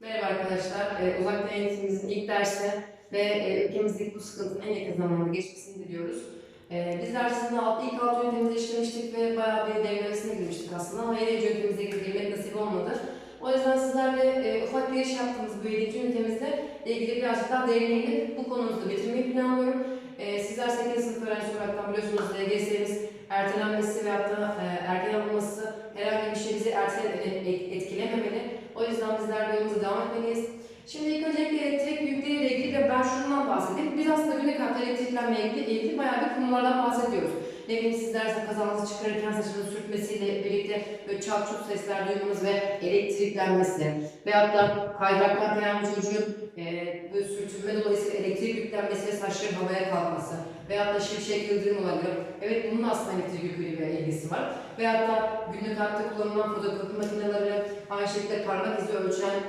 Merhaba arkadaşlar. Ee, uzaktan eğitimimizin ilk dersi ve e, ülkemizdeki bu sıkıntının en yakın zamanda geçmesini diliyoruz. Ee, biz dersimizde alt, ilk alt yöntemimizi işlemiştik ve bayağı bir derinlemesine girmiştik aslında ama yeni yöntemimize girmek nasip olmadı. O yüzden sizlerle e, ufak giriş yaptığımız bu 7. ünitemizde ilgili birazcık daha derine bu konumuzu bitirmeyi planlıyorum. Ee, sizler 8. sınıf öğrencisi olarak biliyorsunuz LGS'miz ertelenmesi veyahut da e, erken alınması herhangi bir şey bizi ertele, etkilememeli. O yüzden bizler de yolumuza devam etmeliyiz. Şimdi ilk öncelikle elektrik yükleriyle ilgili ve ben şundan bahsedeyim. Biz aslında günlük hayatta elektriklenme ilgili, ilgili bayağı bir konulardan bahsediyoruz. Ne bileyim sizler kazanınızı çıkarırken saçınızı sürtmesiyle birlikte böyle çat sesler duymanız ve elektriklenmesi veyahut da kaydıraklarken çocuğun e, sürtünme dolayısıyla elektrik yüklenmesi ve saçların havaya kalkması veyahut da şimşek yıldırım olabilir. Evet bunun aslında elektrik yüküyle bir ilgisi var. Veyahut da günlük hayatta kullanılan fotokopi makineleri, aynı şekilde parmak izi ölçen,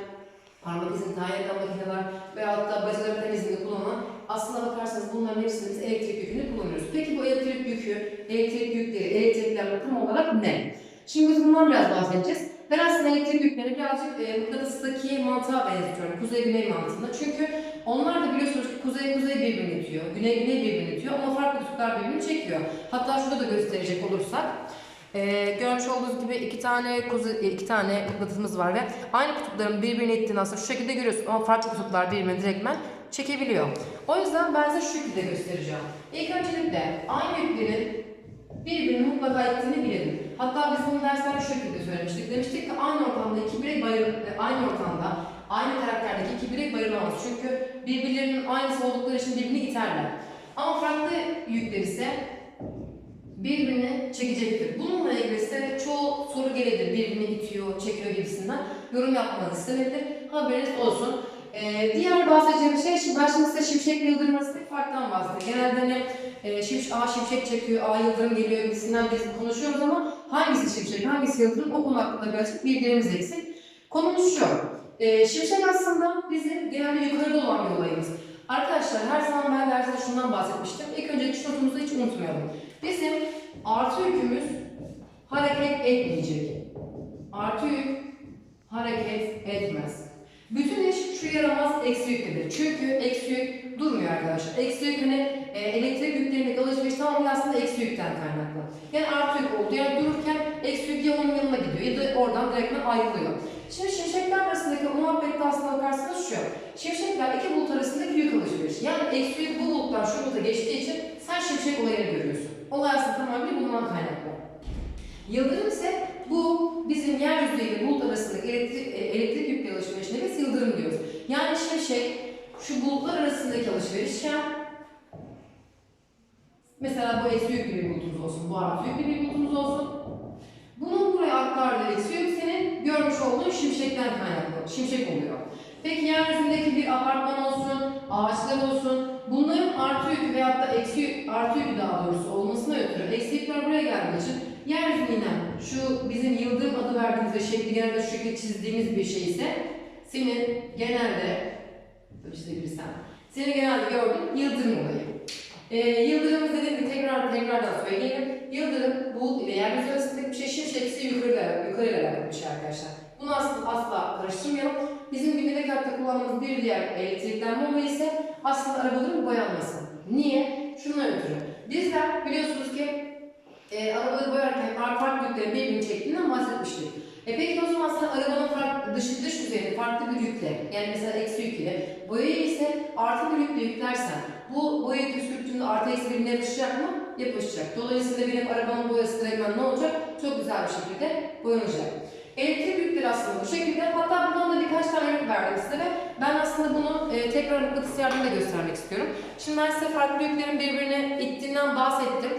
parmak izini tayin eden makineler veyahut da bacaların temizliğinde kullanılan aslına bakarsanız bunların hepsini biz elektrik yükünü kullanıyoruz. Peki bu elektrik yükü, elektrik yükleri, elektriklenme tam olarak ne? Şimdi biz bundan biraz bahsedeceğiz. Ben aslında elektrik yüklerini birazcık e, mıknatıstaki mantığa benzetiyorum. Kuzey-güney mantığında. Çünkü onlar da biliyorsunuz ki kuzey-kuzey birbirini itiyor, güney-güney birbirini itiyor ama farklı kutuplar birbirini çekiyor. Hatta şurada da gösterecek olursak ee, görmüş olduğunuz gibi iki tane kuzey, iki tane mıknatısımız var ve aynı kutupların birbirini ittiğini aslında şu şekilde görüyorsunuz ama farklı kutuplar birbirini direktmen çekebiliyor. O yüzden ben size şu şekilde göstereceğim. İlk öncelikle aynı yüklerin birbirini mutlaka ittiğini bilelim. Hatta biz bunu derslerde şu şekilde söylemiştik. Demiştik ki aynı ortamda iki birey bayır, aynı ortamda aynı karakterdeki iki birey bayılamaz. Çünkü birbirlerinin aynısı oldukları için birbirini iterler. Ama farklı yükler ise birbirini çekecektir. Bununla ilgili size çoğu soru gelebilir. Birbirini itiyor, çekiyor gibisinden. Yorum yapmanız istenebilir. Haberiniz olsun. Ee, diğer bahsedeceğim şey, şimdi ben şimdi size şimşek yıldırım arasındaki farktan bahsedeyim. Genelde hani e, şimş, A şimşek çekiyor, A yıldırım geliyor gibisinden biz konuşuyoruz ama hangisi şimşek, hangisi yıldırım o konu hakkında birazcık bilgilerimiz eksik. Konumuz şu. E, şimşek aslında bizim genelde yukarıda olan bir olayımız. Arkadaşlar her zaman ben derste şundan bahsetmiştim. İlk önceki şu notumuzu hiç unutmayalım. Bizim artı yükümüz hareket etmeyecek. Artı yük hareket etmez. Bütün iş şu yaramaz eksi yüktedir. Çünkü eksi yük durmuyor arkadaşlar. Eksi yük e, elektrik yüklerindeki alışveriş tamamen aslında eksi yükten kaynaklı. Yani artı yük oldu. Yani dururken eksi yük ya onun yanına gidiyor ya da oradan direktmen ayrılıyor. Şimdi şimşekler arasındaki muhabbette aslına bakarsanız şu. Şimşekler iki bulut arasındaki yük alışverişi. Yani eksi yük bu buluttan şu buluta geçtiği için sen şimşek olayını görüyorsun. Olay aslında tamamen bundan kaynaklı. Yıldırım ise bu bizim yeryüzü ile bulut arasındaki elektrik, e, elektrik yükle alışverişine biz yıldırım diyoruz. Yani şimşek şu bulutlar arasındaki alışverişken mesela bu eksi yüklü bir bulutumuz olsun, bu artı yüklü bir bulutumuz olsun. Bunun buraya aktardığı eksi yük senin görmüş olduğun şimşekten kaynaklı, şimşek oluyor. Peki yeryüzündeki bir apartman olsun, ağaçlar olsun, bunların artı yükü veyahut da eksi artı yükü daha doğrusu olmasına ötürü eksi yükler buraya geldiği için yeryüzünden şu bizim yıldırım adı verdiğimiz ve şekli genelde şu şekilde çizdiğimiz bir şey ise senin genelde çizebilirsen senin genelde gördüğün yıldırım olayı. Ee, yıldırım dediğim gibi tekrar tekrardan söyleyelim. Yıldırım bulut ile yeryüzü arasındaki bir şey şimşek ise yukarı yukarıyla alakalı bir şey arkadaşlar. Bunu aslında asla karıştırmayalım. Bizim günlük hayatta kullandığımız bir diğer elektriklenme olayı ise aslında arabaların boyanması. Niye? Şundan ötürü. Bizler biliyorsunuz ki e, arabaları boyarken farklı yüklerin birbirini çektiğinden bahsetmiştik. E peki o zaman sen arabanın farklı, dış, dış yüzeyinde farklı bir yükle, yani mesela eksi yük ile, boyayı ise artı bir yükle yüklersen, bu boyayı püskürttüğünde artı eksi birbirine yapışacak mı? Yapışacak. Dolayısıyla benim arabamın boyası direktmen ne olacak? Çok güzel bir şekilde boyanacak. Elektrik yükleri aslında bu şekilde. Hatta buradan da birkaç tane örnek verdim size ve ben aslında bunu e, tekrar mıknatıs yardımıyla göstermek istiyorum. Şimdi ben size farklı yüklerin birbirine ittiğinden bahsettim.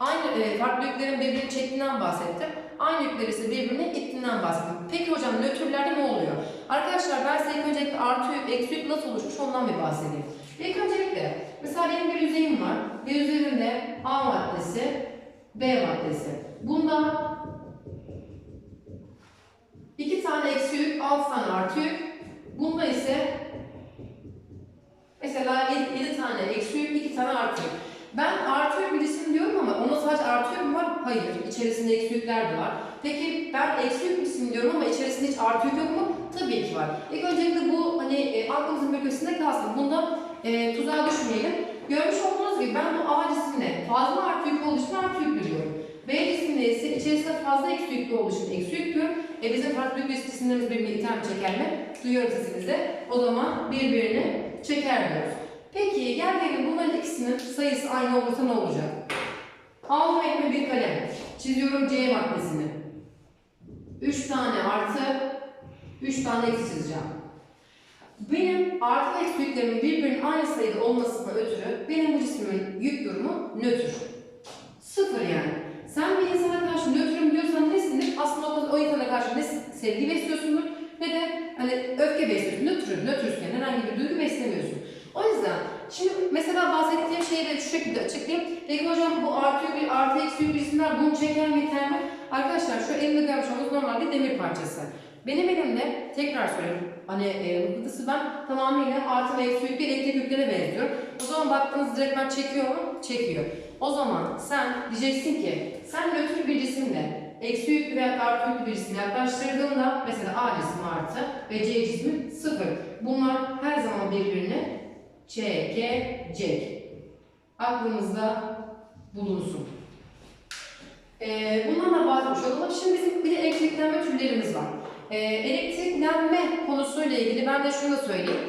Aynı e, farklı yüklerin birbirini çektiğinden bahsettim. Aynı yükler ise birbirine ittiğinden bahsettim. Peki hocam nötrlerde ne oluyor? Arkadaşlar ben size ilk öncelikle artı yük, eksi yük nasıl oluşmuş ondan bir bahsedeyim. İlk öncelikle mesela benim bir yüzeyim var ve üzerinde A maddesi, B maddesi. Bunda iki tane eksi yük, altı tane artı yük. Bunda ise mesela 7 tane eksi yük, 2 tane artı yük. Ben artı yük birisini diyorum ama ona sadece artı yük mü var? Hayır. İçerisinde eksi yükler de var. Peki ben eksi yük birisini diyorum ama içerisinde hiç artı yük yok mu? Tabii ki var. İlk öncelikle bu hani e, aklımızın bir köşesinde kalsın. Bunda e, tuzağa düşmeyelim. Görmüş olduğunuz gibi ben bu A cismine fazla artı yük olduğu için artı yüklü diyorum. B cismine ise içerisinde fazla eksi yüklü olduğu için eksi yüklü. E bizim farklı yük cisimlerimiz birbirini iter mi çeker mi? Duyuyorum sesinizi. O zaman birbirini çeker diyoruz. Peki gel gelin bunların ikisinin sayısı aynı olursa ne olacak? Aldım elime bir kalem. Çiziyorum C maddesini. 3 tane artı, 3 tane eksi çizeceğim. Benim artı ve eksi yüklerimin birbirinin aynı sayıda olmasına ötürü benim bu cismimin yük durumu nötr. Sıfır yani. Sen bir insana karşı nötrüm diyorsan nesindir? Aslında o, o insana karşı ne sevgi besliyorsundur ne de hani öfke besliyorsun. Nötrün, nötrsün yani herhangi bir duygu beslemiyorsun. O yüzden şimdi mesela bahsettiğim şeyi de şu şekilde açıklayayım. Peki hocam bu artı bir artı eksi yük cisimler bunu çeker mi iter mi? Arkadaşlar şu elimde görmüş olduğunuz normal bir demir parçası. Benim elimde tekrar söylüyorum. Hani e, mıknatısı ben tamamıyla artı ve eksi yüklü elektrik yüklerine benziyorum. O zaman baktığınız direkt ben çekiyor mu? Çekiyor. O zaman sen diyeceksin ki sen nötr bir cisimle eksi yüklü veya artı yüklü bir cisim yaklaştırdığında mesela A cismi artı ve C cismi sıfır. Bunlar her zaman birbirini çekecek. Aklınızda bulunsun. Ee, bundan da bahsetmiş olalım. Şimdi bizim bir de elektriklenme türlerimiz var. Ee, elektriklenme konusuyla ilgili ben de şunu da söyleyeyim.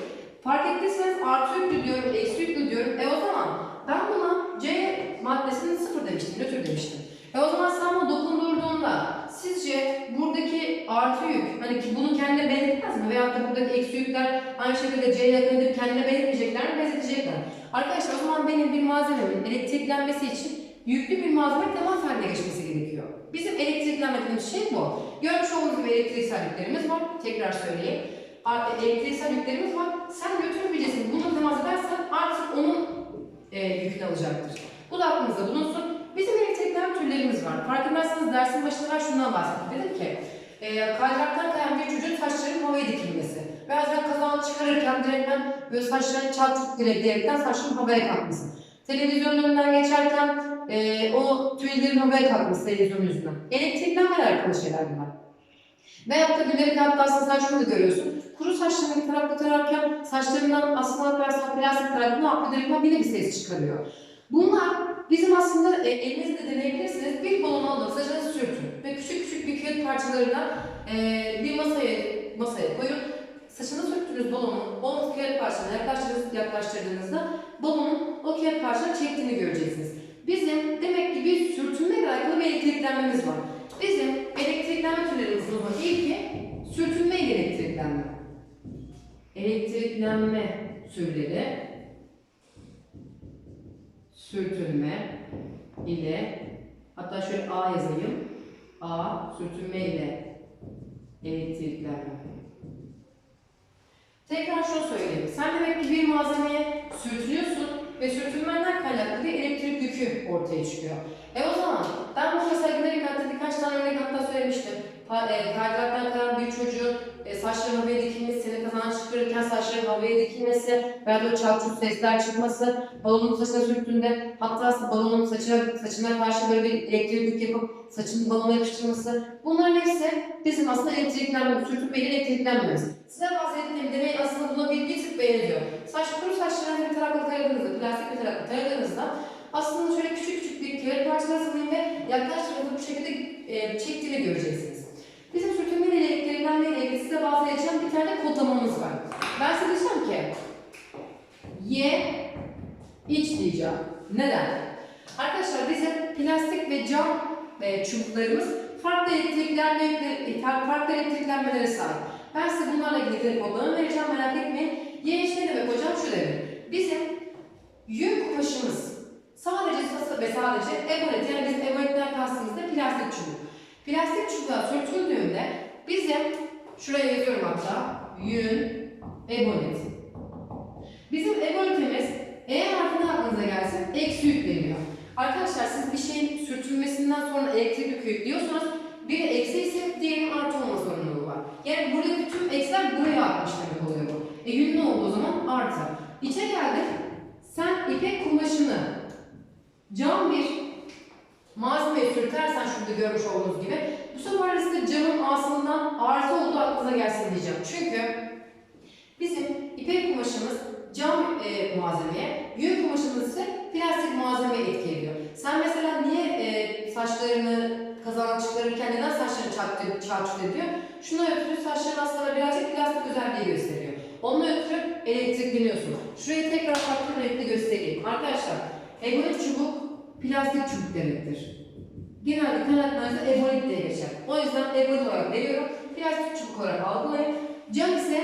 Fark ettiyseniz artı yüklü diyorum, eksi yüklü diyorum. E o zaman ben buna C maddesini sıfır demiştim, nötr demiştim. E o zaman sen bunu dokundurduğunda sizce buradaki artı yük, hani ki bunu kendine benzetmez mi? Veyahut da buradaki eksi yükler aynı şekilde C'ye yakın edip kendine benzetmeyecekler mi? Benzetecekler. Arkadaşlar o zaman benim bir malzememin elektriklenmesi için yüklü bir malzeme temas haline geçmesi gerekiyor. Bizim elektriklenme dediğimiz şey bu. Görmüş olduğunuz gibi elektriksel yüklerimiz var. Tekrar söyleyeyim. Ar- Elektriksel yüklerimiz var. Sen nötr cisim bununla temas edersen artık onun e, yükünü alacaktır. Bu da aklınızda bulunsun. Bizim elektriklenme türlerimiz var. Fark ederseniz dersin başında ben şundan bahsettim. Dedim ki e, kaydıraktan kayan bir çocuğun saçlarının havaya dikilmesi. Veya sen kazan çıkarırken direkten böyle saçlarını çarpıp direkt direkten saçların havaya kalkması. Televizyonun önünden geçerken e, o tüylerin havaya kalkması televizyon yüzünden. Elektriklenmeyle alakalı şeyler bunlar. Veyahut da hayatta aslında sen şunu da görüyorsun. Kuru saçlarını bir tarafta tararken saçlarından aslında plastik tarafı ne yapıyor? Direktman yine bir ses çıkarıyor. Bunlar bizim aslında e, elinizde deneyebilirsiniz. Bir balon alın, saçınızı sürtün ve küçük küçük bir kağıt parçalarına e, bir masaya masaya koyun. Saçını sürttüğünüz balonu o kağıt parçasına yaklaştırdığınız, yaklaştırdığınızda balonun o kağıt parçasına çektiğini göreceksiniz. Bizim demek ki bir sürtünmeyle alakalı bir elektriklenmemiz var. Bizim elektriklenme türlerimizin ilki sürtünme elektriklenme. Elektriklenme türleri sürtünme ile hatta şöyle A yazayım. A sürtünme ile elektriklenme. Tekrar şunu söyleyeyim. Sen demek ki bir malzemeye sürtünüyorsun ve sürtünmenden kaynaklı bir elektrik yükü ortaya çıkıyor. E o zaman ben bu mesela gündelik hayatta birkaç tane örnek hatta söylemiştim. E, Kaydıraktan kalan bir çocuğun e, saçları havaya dikilmesi, seni kazan çıkarırken saçların havaya dikilmesi veya da çarçurt sesler çıkması, balonun saçına sürttüğünde hatta balonun saçına, saçına karşı böyle bir elektrik yapıp saçını balona yapıştırması bunların hepsi bizim aslında elektriklenme, sürtünmeyle elektriklenmemiz. Size bahsettiğim deney aslında buna bir, bir tık benziyor. Saç kuru saçlarını bir tarakla taradığınızda, plastik bir tarakla taradığınızda aslında şöyle küçük küçük bir parçası hazırlayın ve yaklaştığınızda bu şekilde e, çektiğini göreceksiniz. Bizim sürtünme elektriklenme ile ilgili size bahsedeceğim bir tane kodlamamız var. Ben size diyeceğim ki Y iç diyeceğim. Neden? Arkadaşlar bizim plastik ve cam e, çubuklarımız farklı elektriklenme yükleri- farklı elektriklenmelere sahip. Ben size bunlarla ilgili kodlama vereceğim merak etmeyin. Y iç ne demek hocam? Şu demek. Bizim yün kumaşımız sadece ve sadece ebonet yani bizim ebonetten kastımız da plastik çubuk. Plastik çubuğa sürtüldüğünde bizim şuraya yazıyorum hatta yün ebonet. Bizim ebonetimiz eğer harfine aklınıza gelsin eksi yük veriyor. Arkadaşlar siz bir şeyin sürtünmesinden sonra elektrik yükü yüklüyorsanız biri eksi ise diğerinin artı olma zorunluluğu var. Yani buradaki tüm eksiler buraya akmış demek oluyor bu. E yün ne oldu o zaman? Artı. İçe geldik. Sen ipek kumaşını cam bir malzemeye sürtersen şurada görmüş olduğunuz gibi Bu sefer size camın aslından artı olduğu aklınıza gelsin diyeceğim. Çünkü bizim ipek kumaşımız cam e, malzemeye, yün kumaşımız ise plastik malzemeye etki ediyor. Sen mesela niye e, saçlarını kazanlık çıkarırken neden saçlarını çarptı, çarçur ediyor? Şuna ötürü saçların aslında birazcık plastik özelliği gösteriyor. Onunla ötürü elektrikleniyorsun. Şurayı tekrar farklı renkli göstereyim. Arkadaşlar, ebonik çubuk plastik çubuk demektir. Genelde kaynaklarınızda ebonik diye geçer. O yüzden ebonik olarak veriyorum. Plastik çubuk olarak algılayın. Cam ise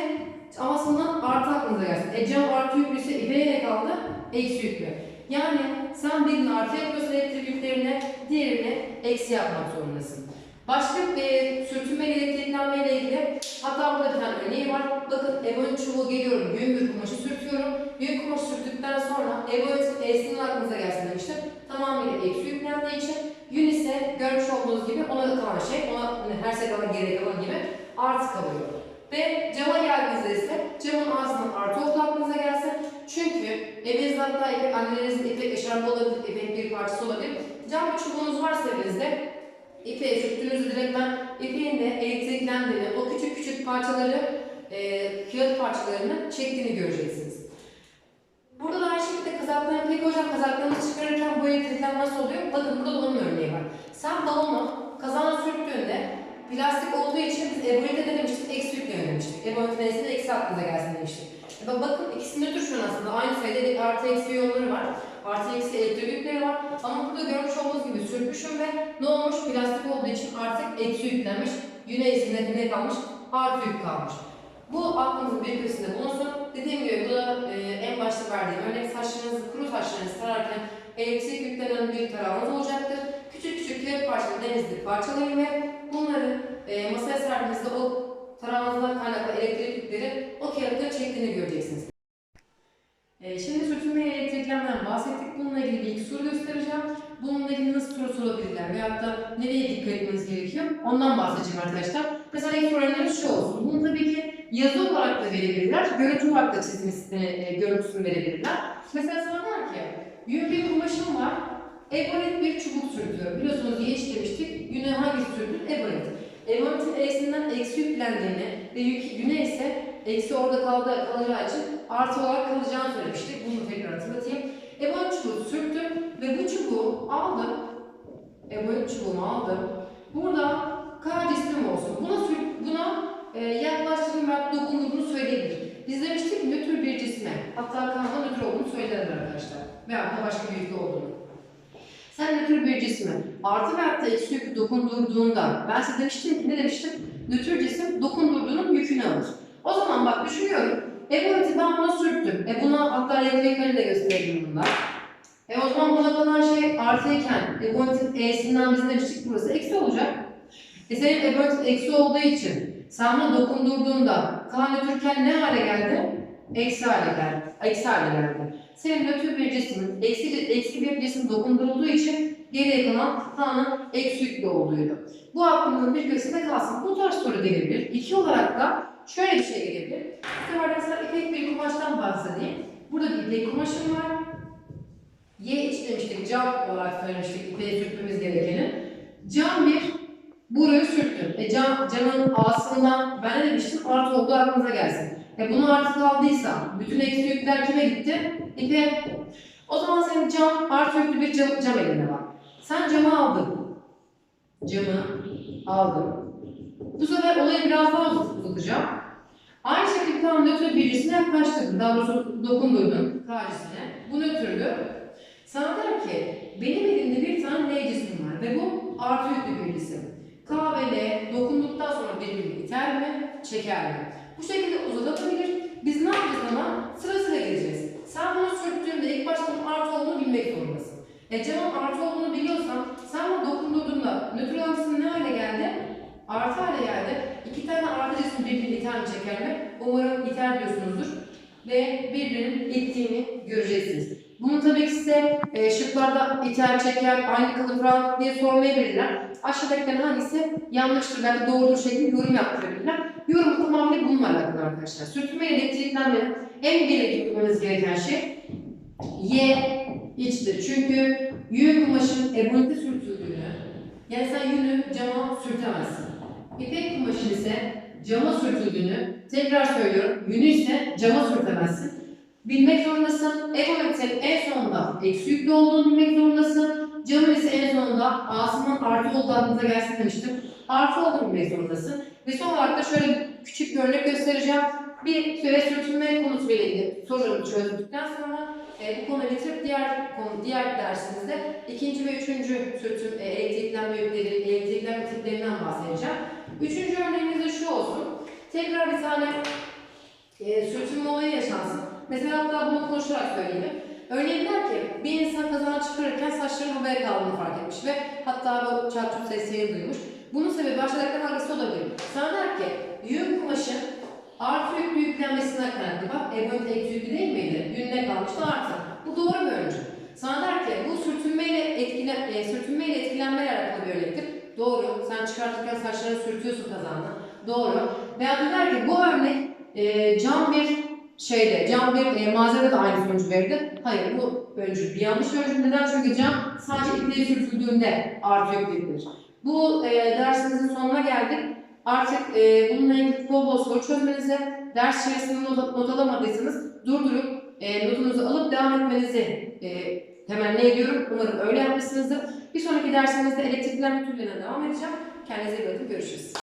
aslında artı aklınıza gelsin. E cam artı yüklüyse ipeğe ne kaldı? Eksi yüklü. Yani sen birini artı yapıyorsun elektrik yüklerine, diğerini eksi yapmak zorundasın. Başka bir sürtünme ile elektriklenme ile ilgili hatta burada bir tane örneği var. Bakın ebonik çubuğu geliyorum, yün bir kumaşı sürtüyorum. Yün kumaşı sürttükten sonra ebonik E'sinin aklınıza gelsin demiştim. Tamamıyla eksi yüklendiği için yün ise görmüş olduğunuz gibi ona kalan şey, ona hani her seferinde geri kalan gibi artı kalıyor. Ve cama geldiğinizde ise camın ağzından artı olduğu aklınıza gelsin. Çünkü evinizde hatta ipek, annelerinizin ipek eşarpı olabilir, ipek bir parçası olabilir. Cam bir çubuğunuz varsa evinizde ipeğe sürttüğünüzde direktmen ipeğin de elektriklendiğini, o küçük küçük parçaları, e, kağıt parçalarını çektiğini göreceksiniz. Burada da aynı şekilde kazaklarını, peki hocam kazaklarınızı çıkarırken bu elektriklenme nasıl oluyor? Bakın burada balon örneği var. Sen balonu kazana sürttüğünde plastik olduğu için biz ebolite ne demiştik? Eksi yükle demiştik. Ebolite neresinde eksi aklınıza gelsin demiştik. E bak- bakın ikisi nötr şu an aslında. Aynı sayıda de- artı eksi yolları var. Artı eksi elektrik yükleri var. Ama burada görmüş olduğunuz gibi sürtmüşüm ve ne olmuş? Plastik olduğu için artık eksi yüklenmiş. Yüne isimde ne kalmış? Artı yük kalmış. Bu aklınızın bir köşesinde bulunsun. Dediğim gibi bu da e, en başta verdiğim örnek saçlarınızı, kuru saçlarınızı tararken elektrik yüklenen bir tarağınız olacaktır. Küçük küçük kağıt parçaları denizli parçalayın ve bunları e, masaya serdiğinizde o tarağınızdan kaynaklı elektrik yükleri o kağıtları çektiğini göreceksiniz. E, şimdi sürtünme elektriklemden bahsettik. Bununla ilgili bir iki soru göstereceğim. Bununla ilgili nasıl soru sorabilirler veyahut da nereye dikkat etmeniz gerekiyor? Ondan bahsedeceğim arkadaşlar. Mesela ilk sorularımız şu olsun. Bunu tabii ki yazı olarak da verebilirler, görüntü olarak da çizimini, e, görüntüsünü verebilirler. Mesela sana der ki, yün bir kumaşım var, ebonet bir çubuk sürtüyor. Biliyorsunuz geç demiştik, yüne hangisi sürtür? Ebonet. Ebonet'in E'sinden eksi yüklendiğini ve yük, yüne ise eksi orada kaldı, kalacağı için artı olarak kalacağını söylemiştik. Bunu tekrar hatırlatayım. Ebonet çubuğu sürttüm ve bu çubuğu aldım. Ebonet çubuğumu aldım. Burada K cismim olsun. Buna, buna e, yaklaştırdım ve dokunduğunu söyleyebilir. Biz demiştik nötr bir cisme, hatta kanla nötr olduğunu söylerler arkadaşlar. Veya da başka bir yükü olduğunu. Sen nötr bir cisme artı veyahut da eksi yükü dokundurduğunda, ben size demiştim ki ne demiştim? Nötr cisim dokundurduğunun yükünü alır. O zaman bak düşünüyorum, Ebonit'i ben buna sürttüm. E buna hatta elektrikleri de gösterelim bunda. E o zaman buna kalan şey artıyken, Ebonit'in E'sinden biz demiştik burası eksi olacak. E senin Ebonit eksi olduğu için sen buna dokundurduğunda K nötrken ne hale geldi? Eksi hale geldi. Eksi hale geldi. Senin nötr bir cismin eksi, eksi bir cisim dokundurulduğu için geriye kalan K'nın eksi yüklü olduğuydu. Bu aklımızın bir köşesinde kalsın. Bu tarz soru gelebilir. İki olarak da şöyle bir şey gelebilir. Bu sefer mesela ipek bir kumaştan bahsedeyim. Burada bir ipek kumaşım var. Y iç demiştik, cam olarak söylemiştik ipeği sürtmemiz gerekeni. Cam bir burayı sürttüm. E cam, camın ağzından ben ne demiştim? Artı olduğu aklınıza gelsin. E bunu artı kaldıysa bütün eksi yükler kime gitti? İpe. O zaman senin cam artı yüklü bir cam, cam elinde var. Sen camı aldın. Camı aldım. Bu sefer olayı biraz daha uzat- uzatacağım. Aynı şekilde tam nötr birisine yaklaştırdın. Daha doğrusu dokundurdun karşısına. Bu nötrdü. Sana der ki benim elimde bir tane L cismi var ve bu artı yüklü bir cisim. K ve L dokunduktan sonra birbirini iter mi, çeker mi? Bu şekilde uzatabilir. Biz ne yapacağız ama sıra gideceğiz. Sen bunu sürttüğünde ilk başta artı olduğunu bilmek zorundasın. E camın artı olduğunu biliyorsan sen bunu dokundurduğunda nötr cisim ne? Artı hale geldi. İki tane artı cisim birbirini iter mi çeker mi? Umarım iter diyorsunuzdur. Ve birbirinin ittiğini göreceksiniz. Bunu tabii ki size e, şıklarda iter, çeker, aynı kalır falan diye sormayabilirler. Aşağıdakilerin hangisi yanlıştır belki doğrudur şeklinde yorum yaptırabilirler. Yorum tamamıyla bununla alakalı arkadaşlar. Sürtünme ile elektriklenmenin en belirgin bilmemiz gereken şey Y içtir. Çünkü yün kumaşın ebonite sürtüldüğünü Yani sen yünü cama sürtemezsin. İpek kumaşı ise cama sürtüldüğünü, tekrar söylüyorum, yünü ise cama sürtemezsin. Bilmek zorundasın. Ekometrenin en sonunda eksi yüklü olduğunu bilmek zorundasın. Camın ise en sonunda A'sının artı olduğu aklınıza gelsin demiştim. Artı olduğunu bilmek zorundasın. Ve son olarak da şöyle küçük bir örnek göstereceğim. Bir süre sürtünme konusuyla ilgili soruları çözdükten sonra e, bu konuyu bitirip diğer konu, diğer dersimizde ikinci ve üçüncü sürtün e, elektriklenme yükleri, elektriklenme tiplerinden bahsedeceğim. Üçüncü örneğimiz de şu olsun. Tekrar bir tane e, sürtünme olayı yaşansın. Mesela hatta bunu konuşarak söyleyeyim. Örneğin der ki bir insan kazana çıkarırken saçlarının havaya kaldığını fark etmiş ve hatta bu çarpıcı sesini duymuş. Bunun sebebi aşağıdakilerden hangisi olabilir? Sana der ki yün kumaşın artı yüklü yüklenmesinden kaynaklı. Bak Ebonit eksi yüklü değil miydi? Yününe kalmıştı artı. Bu doğru bir öncü. Sana der ki bu sürtünmeyle etkile, e, sürtünmeyle etkilenmeyle alakalı bir örnektir. Doğru. Sen çıkartırken saçlarını sürtüyorsun kazanla. Doğru. Veya der ki bu örnek e, cam bir şeyde, cam bir e, malzeme de aynı sonucu verdi. Hayır bu öncül bir yanlış öncül. Neden? Çünkü cam sadece ipliğe sürtüldüğünde artı yüklüdür. Bu e, dersimizin sonuna geldik. Artık e, bununla ilgili bol bol soru çözmenize, ders içerisinde not, not alamadıysanız durdurup e, notunuzu alıp devam etmenizi e, temenni ediyorum. Umarım öyle yapmışsınızdır. Bir sonraki dersimizde elektriklenme türlerine devam edeceğim. Kendinize iyi bakın. Görüşürüz.